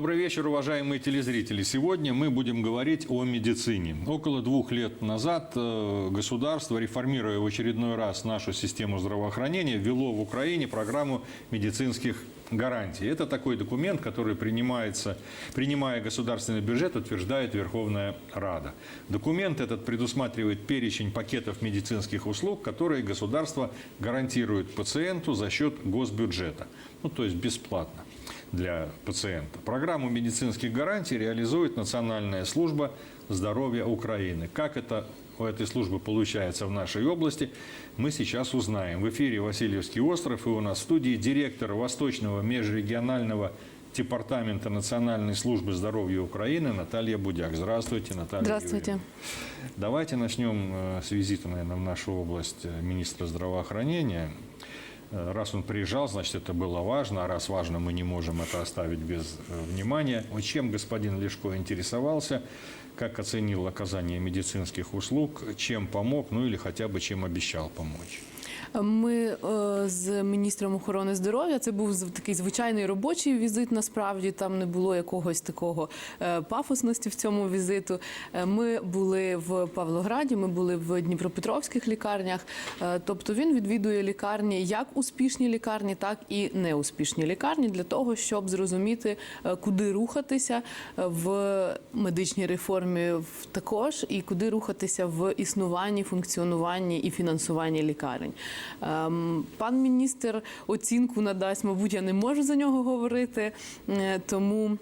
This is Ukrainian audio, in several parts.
Добрый вечер, уважаемые телезрители. Сегодня мы будем говорить о медицине. Около двух лет назад э, государство, реформируя в очередной раз нашу систему здравоохранения, ввело в Украине программу медицинских гарантий. Это такой документ, который принимается, принимая государственный бюджет, утверждает Верховная Рада. Документ этот предусматривает перечень пакетов медицинских услуг, которые государство гарантирует пациенту за счет госбюджета. Ну, то есть бесплатно для пациента. Программу медицинских гарантий реализует Национальная служба здоровья Украины. Как это у этой службы получается в нашей области, мы сейчас узнаем. В эфире Васильевский остров и у нас в студии директор Восточного межрегионального департамента Национальной службы здоровья Украины Наталья Будяк. Здравствуйте, Наталья Здравствуйте. Юрьевна. Давайте начнем э, с визита, наверное, в нашу область э, министра здравоохранения. Э, Раз он приезжал, значит, это было важно, а раз важно, мы не можем это оставить без э, внимания. Вот чем господин Лешко интересовался, как оценил оказание медицинских услуг, чем помог, ну или хотя бы чем обещал помочь. Ми е, з міністром охорони здоров'я. Це був такий звичайний робочий візит. Насправді там не було якогось такого е, пафосності в цьому візиту. Е, Ми були в Павлограді, ми були в Дніпропетровських лікарнях. Тобто він відвідує лікарні як успішні лікарні, так і неуспішні лікарні для того, щоб зрозуміти, куди рухатися в медичній реформі також, і куди рухатися в існуванні, функціонуванні і фінансуванні лікарень. Ем, Пан міністр оцінку надасть, мабуть, я не можу за нього говорити, е, тому.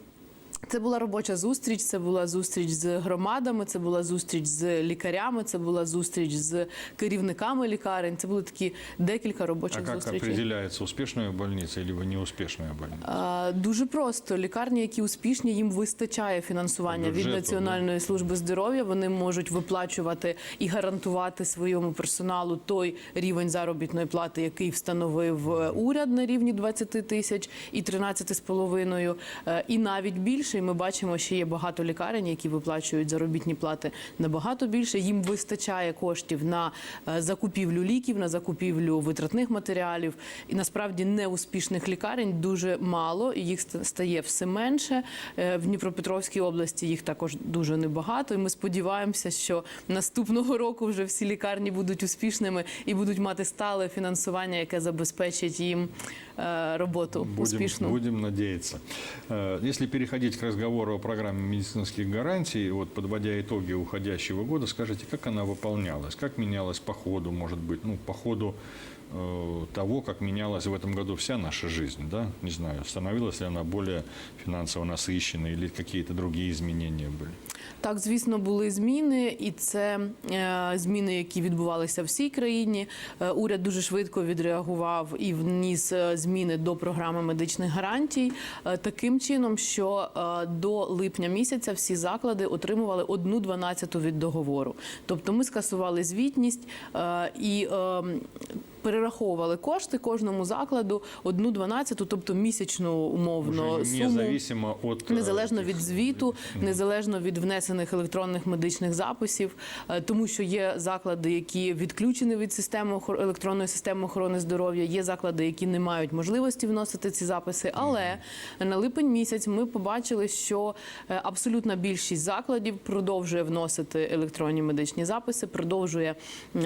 Це була робоча зустріч, це була зустріч з громадами, це була зустріч з лікарями, це була зустріч з керівниками лікарень. Це були такі декілька А робочих как зустрічей. определяется успешная больница или неуспешная больница? А, Дуже просто лікарні, які успішні, їм вистачає фінансування від Бюджету, Національної служби здоров'я. Вони можуть виплачувати і гарантувати своєму персоналу той рівень заробітної плати, який встановив е, уряд на рівні 20 тисяч і 13,5, е, і навіть більше. І ми бачимо, що є багато лікарень, які виплачують заробітні плати набагато більше. Їм вистачає коштів на е, закупівлю ліків, на закупівлю витратних матеріалів. І насправді неуспішних лікарень дуже мало, і їх стає все менше. Е, В Дніпропетровській області їх також дуже небагато. І ми сподіваємося, що наступного року вже всі лікарні будуть успішними і будуть мати стале фінансування, яке забезпечить їм е, роботу Будем, успішну. будем надеяться. Э, Если переходить к разговору о программе медицинских гарантий, вот подводя итоги уходящего года, скажите, как она выполнялась, как менялась по ходу, может быть, ну, по ходу э, того, как менялась в этом году вся наша жизнь, да? Не знаю, становилась ли она более финансово насыщенной или какие-то другие изменения были? Так, звісно, були зміни, і це е, зміни, які відбувалися всій країні. Е, уряд дуже швидко відреагував і вніс е, зміни до програми медичних гарантій таким чином, що до липня місяця всі заклади отримували одну дванадцяту від договору. Тобто ми скасували звітність і. Е, Перераховували кошти кожному закладу одну дванадцяту, тобто місячну умовно Уже суму. от... э, Незалежно від звіту, незалежно від внесених електронних медичних записів, е, тому що є заклади, які відключені від системи електронної системи охорони здоров'я, є заклади, які не мають можливості вносити ці записи. Але на липень місяць ми побачили, що е, абсолютна більшість закладів продовжує вносити електронні медичні записи, продовжує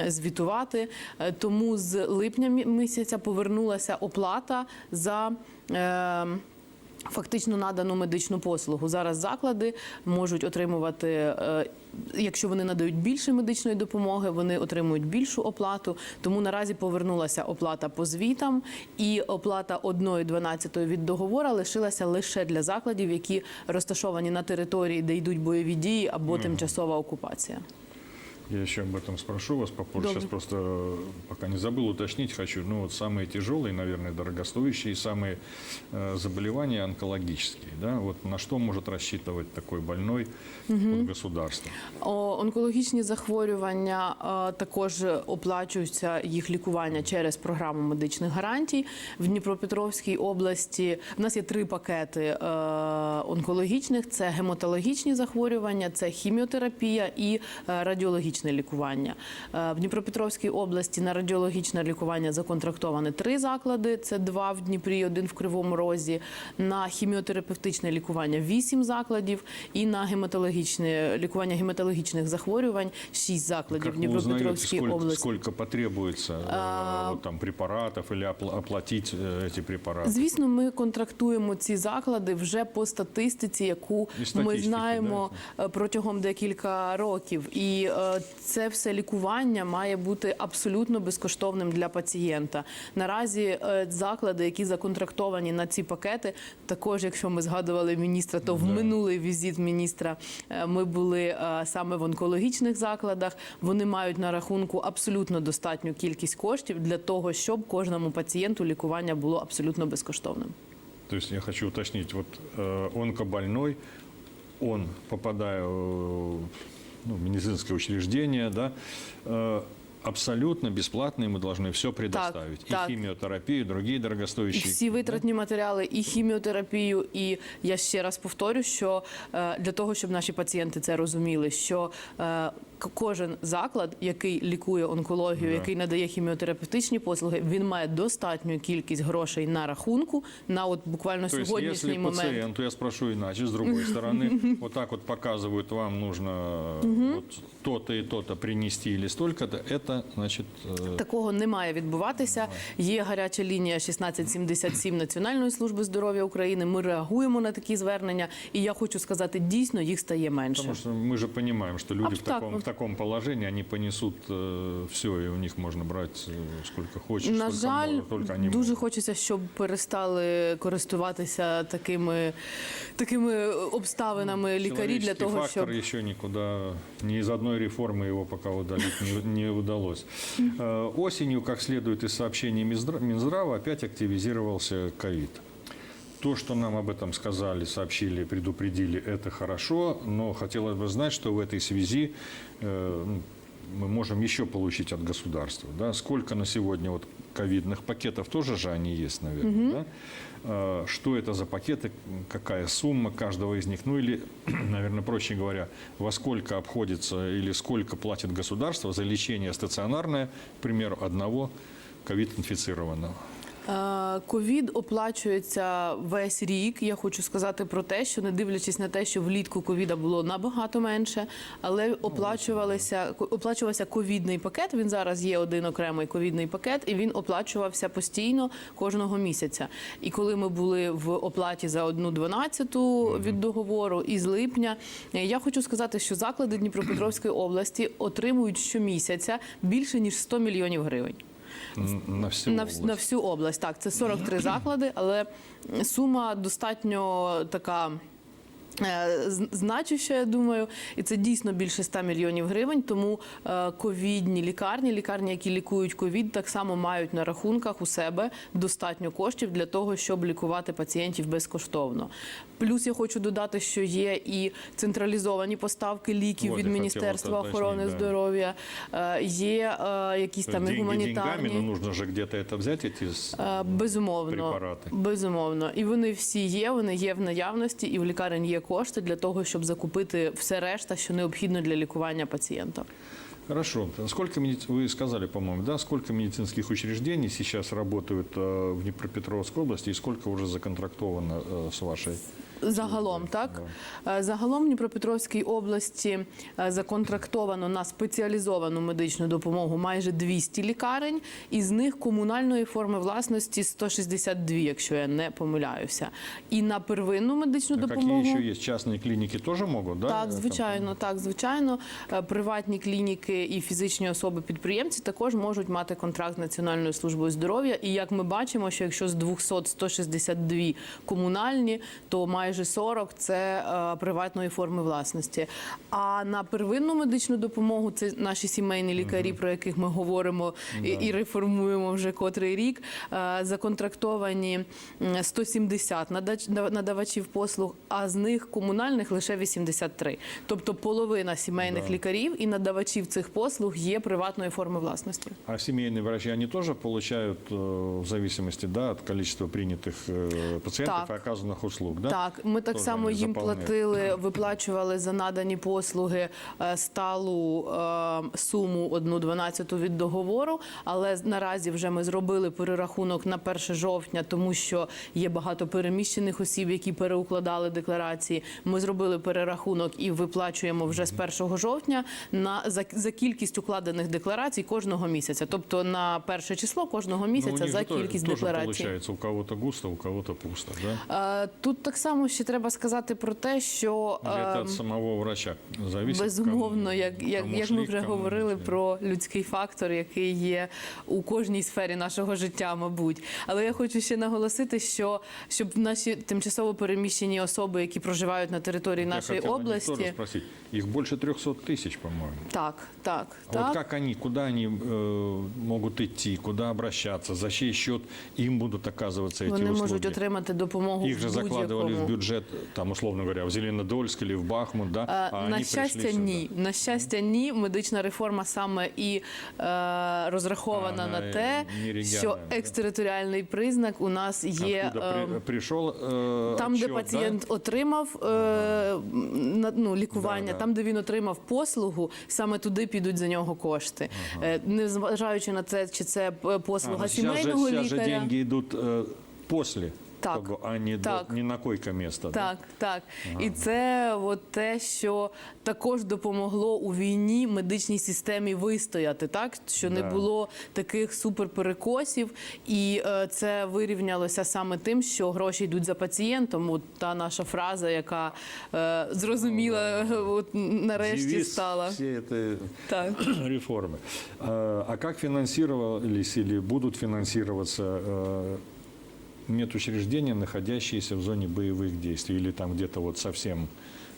звітувати. Е, Тому з липня місяця повернулася оплата за. е, Фактично надану медичну послугу. Зараз заклади можуть отримувати, е, якщо вони надають більше медичної допомоги, вони отримують більшу оплату. Тому наразі повернулася оплата по звітам, і оплата 1,12 від договора лишилася лише для закладів, які розташовані на території, де йдуть бойові дії або тимчасова окупація. Я еще об этом спрошу вас попозже. Добрый. Сейчас просто, э, пока не забыл, уточнить хочу. Ну, вот самые тяжелые, наверное, дорогостоящие, самые э, заболевания онкологические. Да? Вот на что может рассчитывать такой больной от государства? О, Онкологічні захворювання е, також оплачуються їх лікування через програму медичних гарантій. В Дніпропетровській області в нас є три пакети е, онкологічних: це гематологічні захворювання, це хіміотерапія і е, радіологічне хірургічне лікування. Е, В Дніпропетровській області на радіологічне лікування законтрактовані три заклади: це два в Дніпрі, один в Кривому Розі. На хіміотерапевтичне лікування вісім закладів, і на гематологічне лікування гематологічних захворювань шість закладів Как в вы узнаете, Дніпропетровській сколько, області. сколько потребуется э, вот там препаратов или опла- оплатить э, эти препараты? Звісно, ми контрактуємо ці заклади вже по статистиці, яку І ми статистики, знаємо е, протягом декілька років. І е, це все лікування має бути абсолютно безкоштовним для пацієнта. Наразі е, заклади, які законтрактовані на ці пакети, також, якщо ми згадували міністра, то в минулий візит міністра е, ми були е, саме в онкологічних закладах. Вони мають на рахунку абсолютно достатню кількість коштів для того, щоб кожному пацієнту лікування було абсолютно безкоштовним. То есть я хочу уточнить, вот э, онкобольной, он, попадая в ну, медицинское учреждение, да, э, абсолютно бесплатно ему должны все предоставить. так. И химиотерапию, и другие І дорогостоящие. всі витратні матеріали, і хіміотерапію. І я ще раз повторю, що е, для того, щоб наші пацієнти це розуміли, що к- кожен заклад, який лікує онкологію, Да. який надає хіміотерапевтичні послуги, він має достатню кількість грошей на рахунку на от буквально То есть, сьогоднішній если момент. пациенту, я спрошу иначе, с другой стороны, вот так вот показывают, вам нужно вот то-то и то-то принести или столько-то, это, значит, э, Такого не має відбуватися. Є гаряча лінія 1677 Національної служби здоров'я України. Ми реагуємо на такі звернення, і я хочу сказати, дійсно їх стає менше. Потому что мы же понимаем, что люди А в так таком, вот. в таком положении, они понесут все, и у них можно брать э, сколько хочешь, На сколько жаль, можно, только они дуже могут. хочеться, щоб перестали користуватися такими, такими обставинами лікарі для Человеческий того, фактор щоб еще никуда, ни из одной реформы его пока удалить не, не удалось. Э, Осенью, как следует из сообщений Минздра- Минздрава, опять активизировался ковид. То, что нам об этом сказали, сообщили, предупредили, это хорошо, но хотелось бы знать, что в этой связи э, ну, мы можем еще получить от государства. Да? Сколько на сегодня вот ковидных пакетов, тоже же они есть, наверное. Да? Э, Что это за пакеты, какая сумма каждого из них, ну или, наверное, проще говоря, во сколько обходится или сколько платит государство за лечение стационарное, к примеру, одного ковид-инфицированного. Е, ковід оплачується весь рік. Я хочу сказати про те, що не дивлячись на те, що влітку ковіда було набагато менше, але оплачувалися оплачувався ковідний пакет. Він зараз є один окремий ковідний пакет, і він оплачувався постійно кожного місяця. І коли ми були в оплаті за одну дванадцяту від договору із липня, е, я хочу сказати, що заклади Дніпропетровської області отримують щомісяця більше ніж 100 мільйонів гривень. На всю На, область. на всю область. Так, це 43 заклади, але сума достатньо така. Е, з- Значуща, я думаю, і це дійсно більше 100 мільйонів гривень. Тому е, ковідні лікарні, лікарні, які лікують ковід, так само мають на рахунках у себе достатньо коштів для того, щоб лікувати пацієнтів безкоштовно. Плюс я хочу додати, що є і централізовані поставки ліків Вот від Міністерства охорони да. здоров'я, е, є якісь там есть і гуманітарні. но нужно же где-то это взять, эти с- Е, Безумовно, препарати. безумовно, і вони всі є. Вони є в наявності, і в лікарень є кошти для того, щоб закупити все решта, що необхідно для лікування пацієнта. Хорошо. Сколько меди- вы сказали, по-моему, да, сколько медицинских учреждений сейчас работают э, в Днепропетровской области и сколько уже законтрактовано э, с вашей? Загалом, так Е, загалом в Дніпропетровській області е, законтрактовано на спеціалізовану медичну допомогу майже 200 лікарень, із них комунальної форми власності 162, якщо я не помиляюся. І на первинну медичну А допомогу еще есть? Частные клиники тоже могут, да? Так, звичайно, так, звичайно. Е, Приватні клініки і фізичні особи-підприємці також можуть мати контракт з Національною службою здоров'я. І як ми бачимо, що якщо з 200 162 комунальні, то майже 40 – це е, приватної форми власності. А на первинну медичну допомогу це наші сімейні лікарі, про яких ми говоримо і, і реформуємо вже котрий рік. е, Законтрактовані м, 170 надач- надавачів послуг, а з них комунальних лише 83. Тобто половина сімейних Да. лікарів і надавачів цих послуг є приватної форми власності. А семейные врачи, они тоже получают э, в зависимости да, от количества принятых э, пациентов Так. и оказанных услуг, да? Так, ми так Тоже само їм платили, виплачували за надані послуги е, сталу е, суму одну дванадцяту від договору. Але наразі вже ми зробили перерахунок на 1 жовтня, тому що є багато переміщених осіб, які переукладали декларації. Ми зробили перерахунок і виплачуємо вже з 1 жовтня на за, за кількість укладених декларацій кожного місяця. Тобто на перше число кожного Ну, місяця них за кількість декларацій. получается, у кого-то густо, у кого-то пусто, да? Е, Тут так само ще треба сказати про те, що Или это е, от самого врача зависит? безумовно, кому- як, як, кому як ми шли, вже кому говорили не шли. про людський фактор, який є у кожній сфері нашого життя, мабуть. Але я хочу ще наголосити, що щоб наші тимчасово переміщені особи, які проживають на території Я нашої хотел о них тоже області, спросить. Их больше 300 тысяч, по-моему. так, так, А так. вот как они, куда они э, могут идти, куда обращаться, за чей счет им будут оказываться эти Вони услуги? можуть отримати допомогу Их же в закладывали в будь-якому. бюджет, там, условно говоря, в Зеленодольск или в Бахмут, да? Е, а На щастя, ні. На щастя, ні. Медична реформа саме і е, розрахована А, на те, що екстериторіальний признак у нас є. Откуда при- ем, пришел э, Там, де пацієнт отримав е, на- ну, лікування, Да, да. там, де він отримав послугу, саме туди підуть за нього кошти. Е, Незважаючи на це, чи це е, послуга А, ну, же, сімейного же лікаря. деньги идут э, после Так, того, а не, до- так. не на койко-место. да? Так, так. І це от те, що також допомогло у війні медичній системі вистояти, так що не Да. було таких суперперекосів, і е, це вирівнялося саме тим, що гроші йдуть за пацієнтом. От та наша фраза, яка е, зрозуміла, от нарешті Девиз стала всей этой так. реформы. А а как финансировались или будут финансироваться э, медучреждения, находящиеся в зоне боевых действий или там где-то вот совсем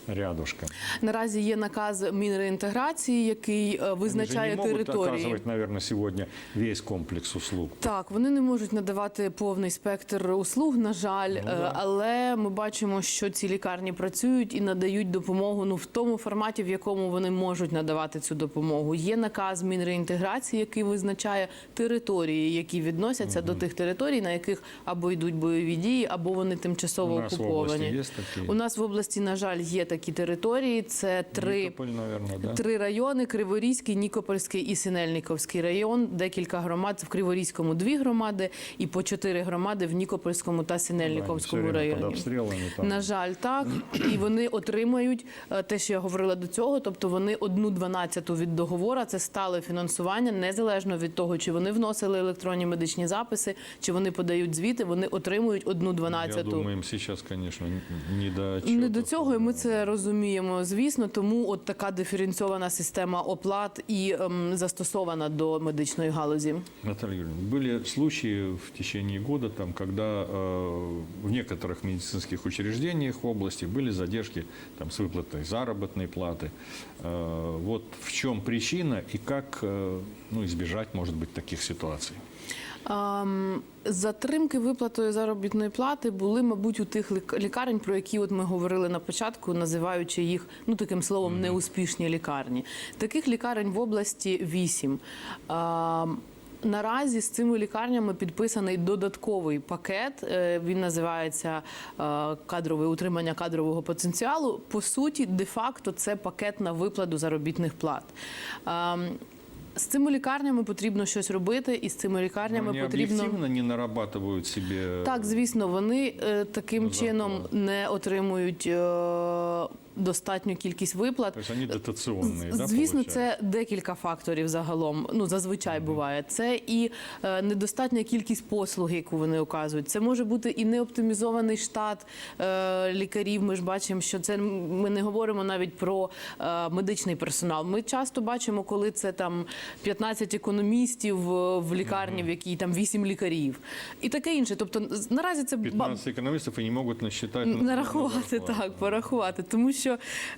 рядышком? Наразі є наказ Мінреінтеграції, який е, визначає Они же не могут території. оказывать, наверное, сегодня весь комплекс услуг. Так, вони не можуть надавати повний спектр услуг, на жаль, Ну, е, да. але ми бачимо, що ці лікарні працюють і надають допомогу ну в тому форматі, в якому вони можуть надавати цю допомогу. Є наказ Мінреінтеграції, який визначає території, які відносяться до тих територій, на яких або йдуть бойові дії, або вони тимчасово У нас в окуповані. области есть такие? У нас в області, на жаль, є такі території. Це три. Да? Три райони: Криворізький, Нікопольський і Синельниковський район. Декілька громад в Криворізькому дві громади, і по чотири громади в Нікопольському та Синельниковському районі. там. На жаль, так і вони отримають е, те, що я говорила до цього. Тобто вони одну дванадцяту від договора. Це стале фінансування, незалежно від того, чи вони вносили електронні медичні записи, чи вони подають звіти. Вони отримують одну Я дванадцяту. думаю, им сейчас, конечно, не до Не до цього, і ми це розуміємо. Звісно, тому от така диференційована система оплат і ем, застосована до медичної галузі. Наталья Юрьевна, были случаи в течение года, там, когда э, в некоторых медицинских учреждениях области были задержки там, с выплатой заработной платы. Э, вот в чем причина и как э, ну, избежать, может быть, таких ситуаций? Затримки виплатою заробітної плати були, мабуть, у тих лік- лікарень, про які от ми говорили на початку, називаючи їх ну таким словом неуспішні лікарні. Таких лікарень в області вісім. Наразі з цими лікарнями підписаний додатковий пакет. Е, Він називається е, кадрове утримання кадрового потенціалу. По суті, де-факто це пакет на виплату заробітних плат. З цими лікарнями потрібно щось робити, і з цими лікарнями вони потрібно не нарабатують собі так, звісно, вони е, таким Зарплату. чином не отримують е, достатню кількість виплат. То есть они дотационные, да, Звісно, получаются? це декілька факторів загалом. Ну зазвичай буває. Це і е, недостатня кількість послуг, яку вони оказують. Це може бути і неоптимізований штат е, лікарів. Ми ж бачимо, що це ми не говоримо навіть про е, медичний персонал. Ми часто бачимо, коли це там 15 економістів в лікарні, в якій там 8 лікарів, і таке інше. Тобто наразі це ба- 15 экономистов и не могут насчитать... на- Нарахувати так, порахувати, тому що,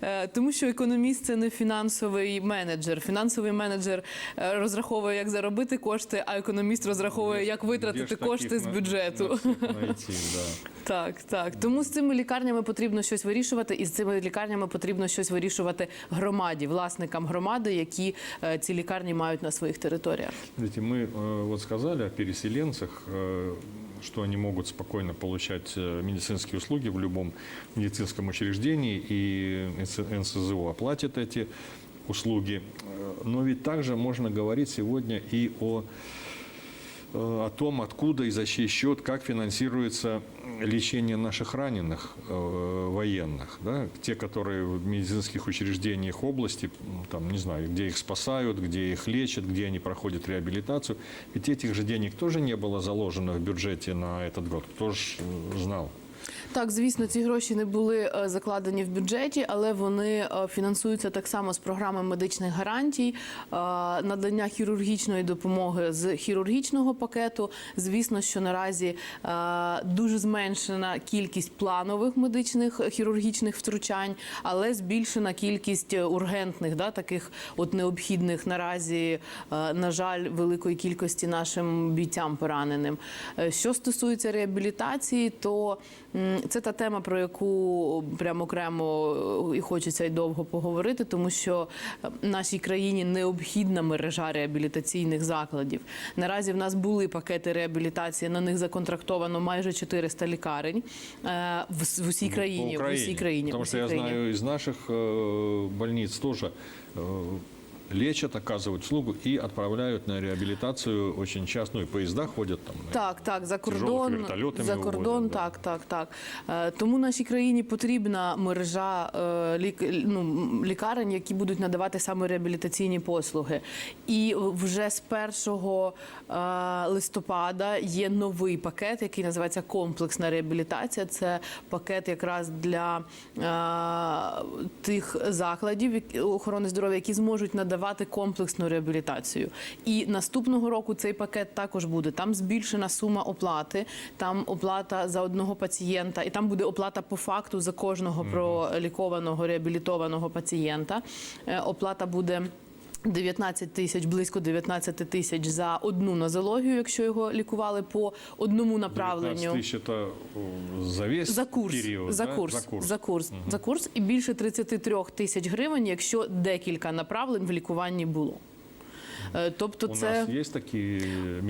е, тому що економіст це не фінансовий менеджер. Фінансовий менеджер е, розраховує, як заробити кошти, а економіст розраховує, як Где витратити ж кошти таких з на- бюджету. на всех найти, да. Так, так. Тому з цими лікарнями потрібно щось вирішувати, і з цими лікарнями потрібно щось вирішувати громаді, власникам громади, які е, ці лікарні мають на своїх територіях. Смотрите, мы э, вот сказали о переселенцах, э, Что они могут спокойно получать э, медицинские услуги в любом медицинском учреждении, и НС- НСЗО оплатит эти услуги. Э, Но ведь также можно говорить сегодня и о э, о том, откуда и за чей счет, как финансируется лечение наших раненых э, военных, да, те, которые в медицинских учреждениях области, м, там, не знаю, где их спасают, где их лечат, где они проходят реабилитацию. Ведь этих же денег тоже не было заложено в бюджете на этот год. Кто же э, знал? Так, звісно, ці гроші не були е, закладені в бюджеті, але вони е, фінансуються так само з програми медичних гарантій, е, надання хірургічної допомоги з хірургічного пакету. Звісно, що наразі дуже зменшена кількість планових медичних хірургічних втручань, але збільшена кількість ургентних, да, таких от необхідних наразі, на жаль, великої кількості нашим бійцям пораненим. Що стосується реабілітації, то це та тема, про яку прямо окремо е, і хочеться й довго поговорити, тому що е, нашій країні необхідна мережа реабілітаційних закладів. Наразі в нас були пакети реабілітації, на них законтрактовано майже 400 лікарень е, в, в усій країні. По В усій країні. В что усій я знаю, из наших больниц тоже э, лечат, оказывают услугу и отправляют на реабилитацию очень часто. Ну, и поезда ходят там. Так, так, за кордон, за кордон, увозят, да. так, так, так. Е, Тому нашій країні потрібна мережа е, лік, ну, лікарень, які будуть надавати саме реабілітаційні послуги. І вже з 1 е, листопада є новий пакет, який називається комплексна реабілітація. Це пакет якраз для е, тих закладів охорони здоров'я, які зможуть надавати комплексну реабілітацію. І наступного року цей пакет також буде. Там збільшена сума оплати, там оплата за одного пацієнта, і там буде оплата по факту за кожного пролікованого реабілітованого пацієнта. Е, Оплата буде. 19 тисяч, близько 19 тисяч за одну нозологію, якщо його лікували по одному 19 направленню. тысяч это э, за весь За курс, период, за, да? курс, за курс. за курс, за курс, і більше 33 тисяч гривень, якщо декілька направлень в лікуванні було. Е, Тобто, У це нас есть такие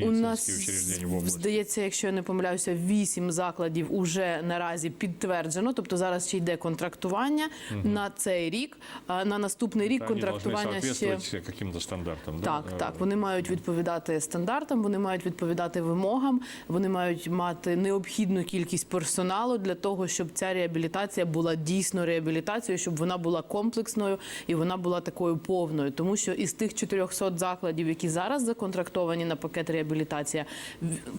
у нас учреждения в области? здається, якщо я не помиляюся, вісім закладів уже наразі підтверджено. Тобто зараз ще йде контрактування на цей рік. А на наступний рік Они контрактування ще каким-то стандартам, так, Э, так. Вони мають відповідати стандартам, вони мають відповідати вимогам, вони мають мати необхідну кількість персоналу для того, щоб ця реабілітація була дійсно реабілітацією, щоб вона була комплексною і вона була такою повною. Тому що із тих 400 закладів, які зараз законтрактовані на пакет реабілітація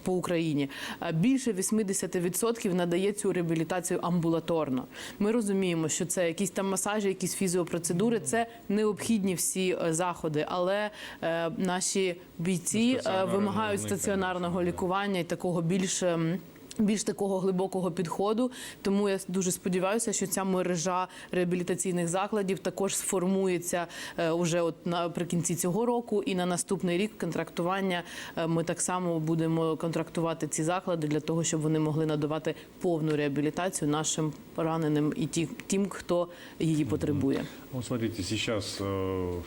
по Україні, е, більше 80% надає цю реабілітацію амбулаторно. Ми розуміємо, що це якісь там масажі, якісь фізіопроцедури, це необхідні всі е, заходи, але е, наші бійці е, вимагають стаціонарного лікування і такого більш. Більш такого глибокого підходу, тому я дуже сподіваюся, що ця мережа реабілітаційних закладів також сформується е, уже от наприкінці цього року, і на наступний рік контрактування е, ми так само будемо контрактувати ці заклади для того, щоб вони могли надавати повну реабілітацію нашим пораненим і тим, хто її потребує. Вот смотрите, сейчас э,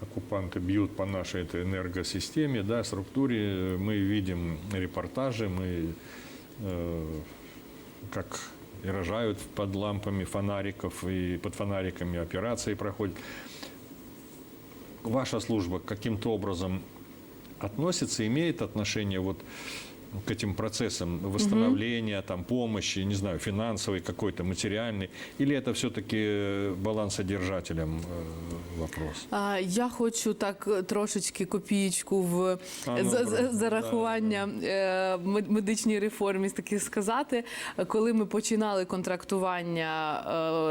оккупанты бьют по нашей этой энергосистеме, да, структуре. Мы видим репортажи, мы э, как и рожают под лампами фонариков и под фонариками операции проходят. Ваша служба каким-то образом относится, имеет отношение вот к этим процессам восстановления, там, помощи, не знаю, финансовой какой-то, материальной, или это все-таки балансодержателем э, вопрос? А, Я хочу так е, трошечки копієчку в А, ну, за- за- правда, зарахування е, мед- медичній реформі таки сказати. Коли ми починали контрактування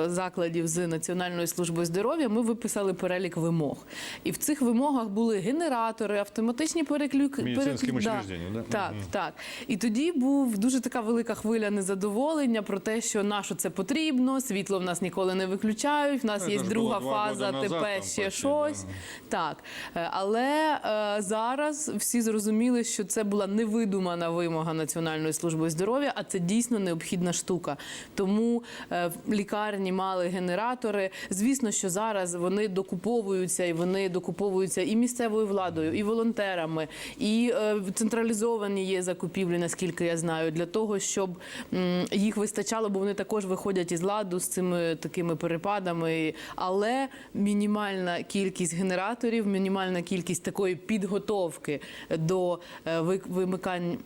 е, закладів з Національною службою здоров'я, ми виписали перелік вимог. І в цих вимогах були генератори, автоматичні переклюки. Медицинським учрежденням, да? Так, Мгм. так. І тоді був дуже така велика хвиля незадоволення про те, що на що це потрібно, світло в нас ніколи не виключають, в нас Ну, є друга фаза, ТП ще почти, щось. да. Так, Е, але е, зараз всі зрозуміли, що це була невидумана вимога Національної служби здоров'я, а це дійсно необхідна штука. Тому е, лікарні мали генератори. Звісно, що зараз вони докуповуються і вони докуповуються і місцевою владою, і волонтерами, і е, централізовані є закупівлі, наскільки я знаю, для того, щоб м, їх вистачало, бо вони також виходять із ладу з цими такими перепадами. Але мінімальна кількість генераторів, мінімальна кількість такої підготовки до е, ви- вимикань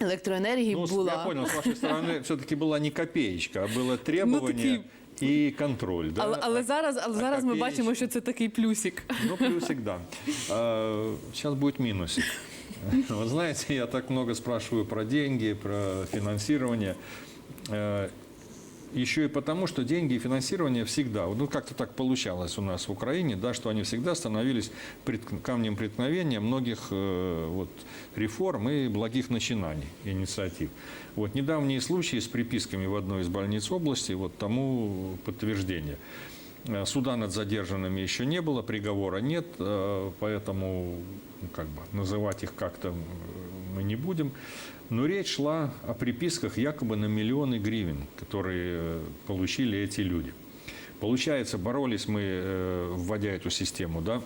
електроенергії Ну, була. я понял, с вашей стороны все-таки была не копеечка, а было требование и контроль. Да? Але, але зараз, але А зараз ми копеечка? бачимо, що це такий плюсик. Ну, плюсик, да. А, Сейчас будет минусик. Вы знаете, я так много спрашиваю про деньги, про финансирование. Э, Еще и потому, что деньги и финансирование всегда, ну как-то так получалось у нас в Украине, да, что они всегда становились пред- камнем преткновения многих э, вот, реформ и благих начинаний, инициатив. Вот недавние случаи с приписками в одной из больниц области, вот тому подтверждение. Э, Суда над задержанными еще не было, приговора нет, э, поэтому ну, как бы, называть их как-то мы не будем. Но речь шла о приписках якобы на миллионы гривен, которые э, получили эти люди. Получается, боролись мы, вводя эту систему, да,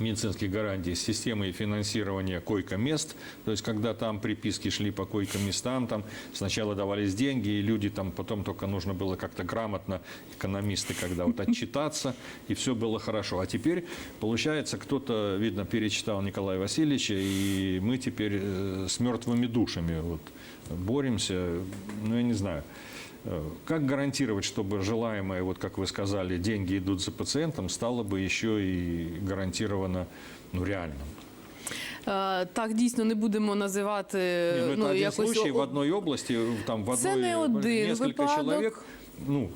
медицинских гарантий с системой финансирования койко-мест. То есть, когда там приписки шли по койко-местам, там сначала давались деньги, и люди там потом только нужно было как-то грамотно, экономисты, когда вот отчитаться, и все было хорошо. А теперь, получается, кто-то, видно, перечитал Николая Васильевича, и мы теперь э, с мертвыми душами вот, боремся. Ну, я не знаю. Э, Как гарантировать, чтобы желаемое, вот как вы сказали, деньги идут за пациентом, стало бы еще и гарантировано ну, реальным? Е, Так, дійсно, не будемо називати Не, ну, это ну, один якось случай о- в одной области, там в Це одной не один несколько випадок. человек. Ну,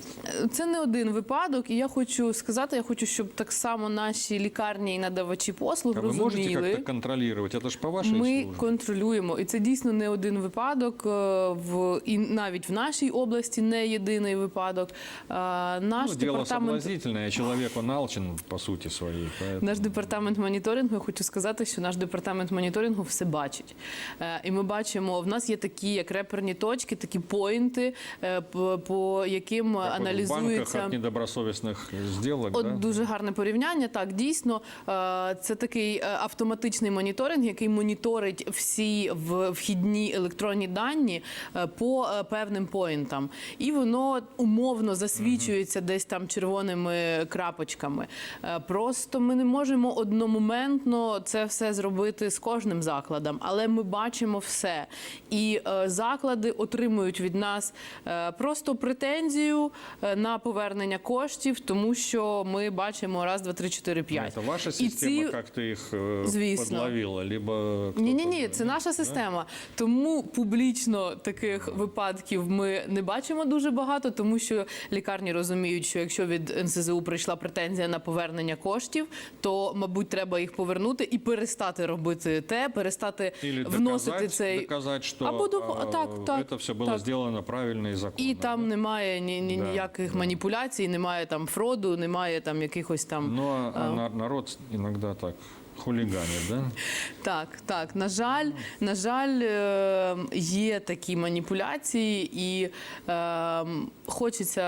Це не один випадок, і я хочу сказати, я хочу, щоб так само наші лікарні і надавачі послуг а вы можете розуміли. как-то контролировать? Это же по вашей Ми службе. контролюємо, і це дійсно не один випадок. е, В і навіть в нашій області не єдиний випадок. Е, Наш Ну, дело департамент соблазнительное, а человек он алчен по сути своей. поэтому- Наш департамент моніторингу, я хочу сказати, що наш департамент моніторингу все бачить. Е, І ми бачимо, в нас є такі як реперні точки, такі поінти, е, по- по яким Как вот в банках аналізується. от недобросовестных От да? дуже гарне порівняння. Так, дійсно, е, це такий е, автоматичний моніторинг, який моніторить всі вхідні електронні дані е, по певним поінтам. І воно умовно засвічується десь там червоними крапочками. Просто ми не можемо одномоментно це все зробити з кожним закладом, але ми бачимо все. І заклади отримують від нас просто претензію е, на повернення коштів, тому що ми бачимо раз, два, три, чотири, п'ять. Это ваша І система ці- как-то их э, Звісно. подловила, либо Ні, ні, кто-то- ні, це наша система. Тому публічно таких випадків ми не бачимо дуже багато, тому що лікарні розуміють, що якщо від НСЗУ прийшла претензія на повернення коштів, то мабуть треба їх повернути і перестати робити те, перестати Или вносити доказать, цей доказать, что Або до- э, так, так, это все было так. сделано правильно и законно. і там немає ні, ні, Да, ніяких да. маніпуляцій, немає там фроду, немає там якихось там. Ну, а, а на- народ іноді так хулиганит, да? Так, так. На жаль, на жаль, е, є такі маніпуляції, і е, хочеться,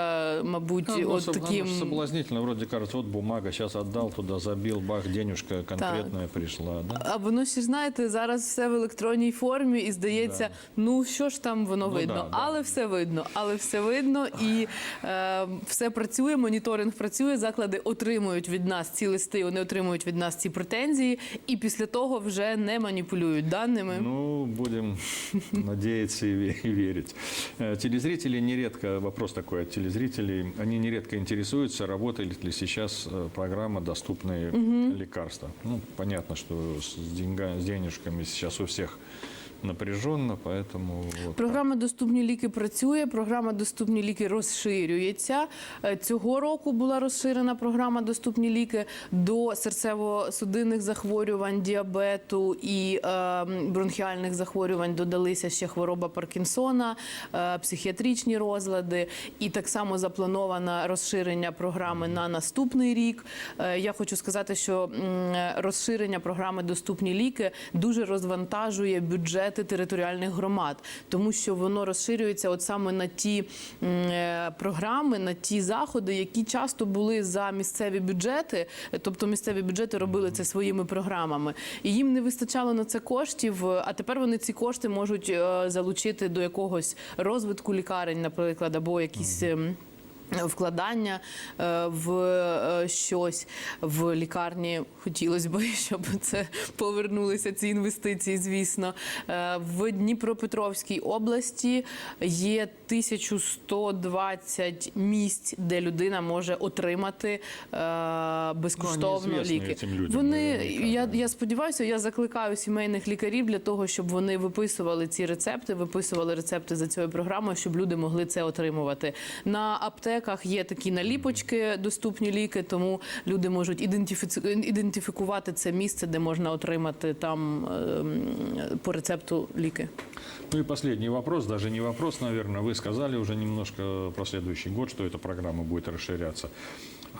мабуть, Ну, от соб- таким. соблазнительно, вроде кажется, вот бумага, сейчас отдал туда, забил, бах, денежка конкретная пришла, да? А воно ще знаєте, зараз все в електронній формі, і здається, ну що ж там воно Ну, видно, да, да. але все видно, але все видно, і е, все працює. Моніторинг працює. Заклади отримують від нас ці листи, вони отримують від нас ці претензії, і після того вже не маніпулюють даними. Ну, будем надеяться и ве- и верить. Э, Телезрители нередко, вопрос такой от телезрителей, они нередко интересуются, работает ли сейчас э, программа «Доступные лекарства». Ну, понятно, что с, деньга, с денежками сейчас у всех напряженно, поэтому... Вот Програма Доступні ліки працює. Програма Доступні ліки розширюється. Е, Цього року була розширена програма Доступні ліки до серцево-судинних захворювань, діабету і е, бронхіальних захворювань. Додалися ще хвороба Паркінсона, е, психіатричні розлади. І так само заплановано розширення програми на наступний рік. Е, Я хочу сказати, що розширення програми Доступні ліки дуже розвантажує бюджет бюджети територіальних громад, тому що воно розширюється от саме на ті е, програми, на ті заходи, які часто були за місцеві бюджети, тобто місцеві бюджети робили це своїми програмами, і їм не вистачало на це коштів. А тепер вони ці кошти можуть е, залучити до якогось розвитку лікарень, наприклад, або якісь. Вкладання е, в е, щось в лікарні хотілося б, щоб це повернулися ці інвестиції. Звісно, Е, в Дніпропетровській області є 1120 місць, де людина може отримати безкоштовно Ну, ліки. Вони я, я сподіваюся, я закликаю сімейних лікарів для того, щоб вони виписували ці рецепти, виписували рецепти за цією програмою, щоб люди могли це отримувати. На аптеках є такі наліпочки, доступні ліки, тому люди можуть ідентифіци- ідентифікувати це місце, де можна отримати там ем, по рецепту ліки. Ну и последний вопрос, даже не вопрос, наверное. Вы сказали уже немножко про следующий год, что эта программа будет расширяться.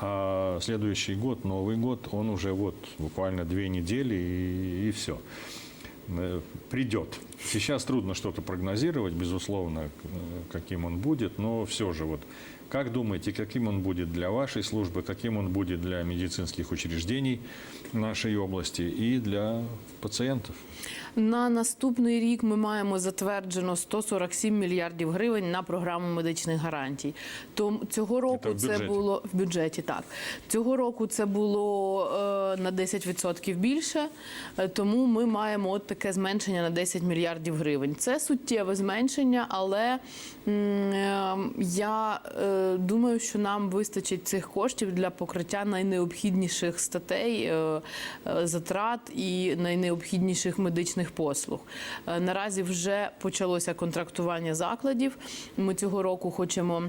А следующий год, Новый год, он уже вот буквально две недели и, все. Придет. Сейчас трудно что-то прогнозировать, безусловно, э, каким он будет, но все же вот как думаете, каким он будет для вашей службы, каким он будет для медицинских учреждений нашей области и для пациентов? На наступний рік ми маємо затверджено 147 мільярдів гривень на програму медичних гарантій. То цього року в це було в бюджеті. Так цього року це було е, на 10% більше, е, тому ми маємо от таке зменшення на 10 мільярдів гривень. Це суттєве зменшення, але е, я е, думаю, що нам вистачить цих коштів для покриття найнеобхідніших статей е, затрат і найнеобхідніших медичних послуг. Е, Наразі вже почалося контрактування закладів. Ми цього року хочемо.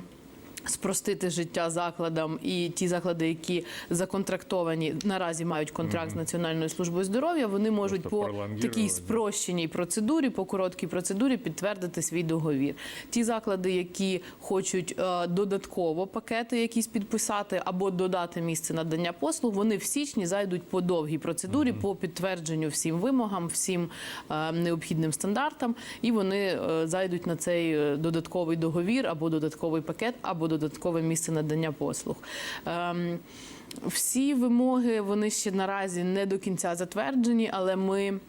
Спростити життя закладам і ті заклади, які законтрактовані наразі мають контракт з Національною службою здоров'я, вони можуть Просто по такій спрощеній процедурі, по короткій процедурі підтвердити свій договір. Ті заклади, які хочуть е, додатково пакети якісь підписати або додати місце надання послуг, вони в січні зайдуть по довгій процедурі, по підтвердженню всім вимогам, всім е, необхідним стандартам, і вони е, зайдуть на цей е, додатковий договір або додатковий пакет, або додаткове місце надання послуг. Ем, всі вимоги вони ще наразі не до кінця затверджені, але ми.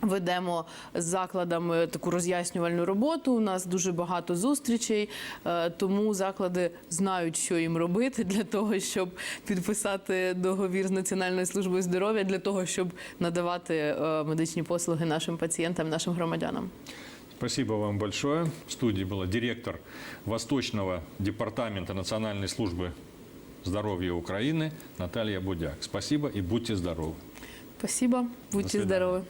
Ведемо з закладами таку роз'яснювальну роботу. У нас дуже багато зустрічей, е, тому заклади знають, що їм робити для того, щоб підписати договір з Національною службою здоров'я, для того, щоб надавати е, медичні послуги нашим пацієнтам, нашим громадянам. Спасибо вам большое. В студии была директор Восточного департамента Национальной службы здоровья Украины Наталья Будяк. Спасибо и будьте здоровы. Спасибо, будьте свидания. здорові.